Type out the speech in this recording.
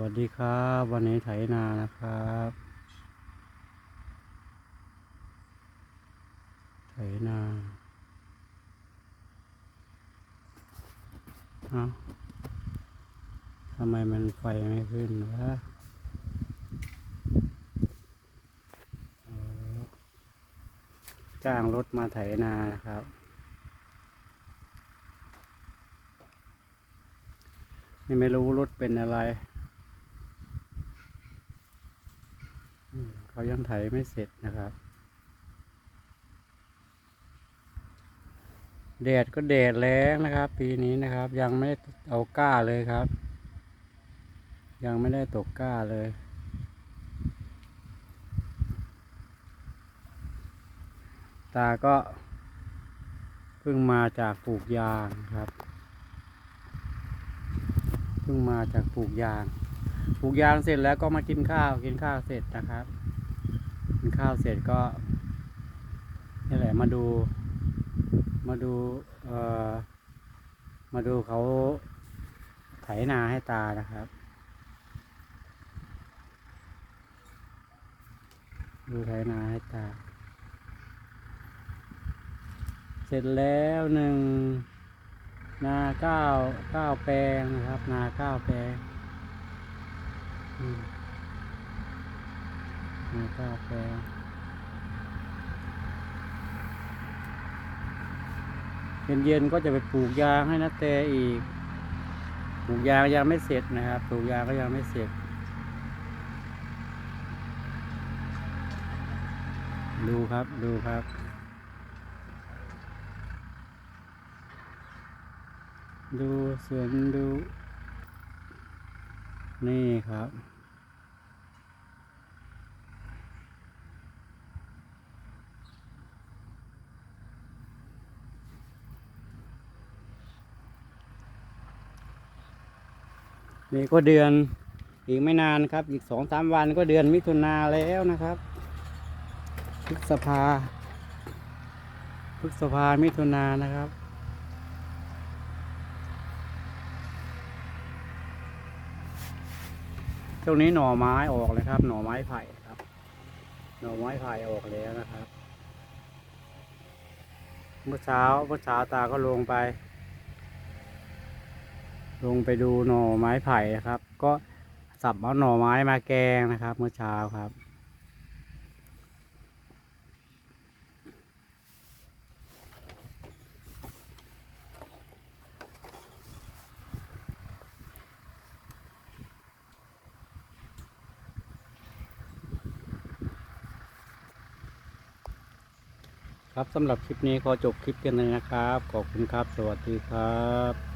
วัสดีครับ วันนี้ไถนานะครับ ไถนาเอ้าทำไมมันไฟไม่ขึ้นวะจ้างรถมาไถนานะครับนี่ไม่รู้รถเป็นอะไรอืม เขายังไถไม่เสร็จนะครับ แดดก็แดดแรงนะครับ ปีนี้นะครับ ยังไม่เอาก้าเลยครับ ยังไม่ได้ตกก้าเลยตาก็เพิ่งมาจากปลูกยางครับเพิ่งมาจากปลูกยาง ปลูกยางเสร็จแล้วก็มากินข้าว กินข้าวเสร็จนะครับ กินข้าวเสร็จก็นี่แหละมาดู มาดูเอ่อมาดูเขาไถนาให้ตานะครับ ดูไถนาให้ตา เสร็จแล้วหนึ่งนาเก้าเก้าแปลงนะครับ นาเก้าแปลง มนาเก้าแปลงเย็นๆก็จะไปปลูกยางให้นาเตอีก ปลูกยางยังไม่เสร็จนะครับ ปลูกยางก็ยังไม่เสร็จ ดูครับ ดูครับ ดูสวนดู นี่ครับ นี่ก็เดือนอีกไม่นานครับ อีกสองสามวันก็เดือนมิถุนาแล้วนะครับพฤษภาพฤษภามิถุนานะครับ ช่วงนี้หน่อไม้ออกเลยครับ หน่อไม้ไผ่ครับ หน่อไม้ไผ่ออกแล้วนะครับ เมื่อเช้าเมื่อเช้าตาก็ลงไป ลงไปดูหน่อไม้ไผ่นะครับ ก็สับเอาหน่อไม้มาแกงนะครับ เมื่อเช้าครับ ครับสำหรับคลิปนี้ขอจบคลิปกันเลยนะครับ ขอบคุณครับ สวัสดีครับ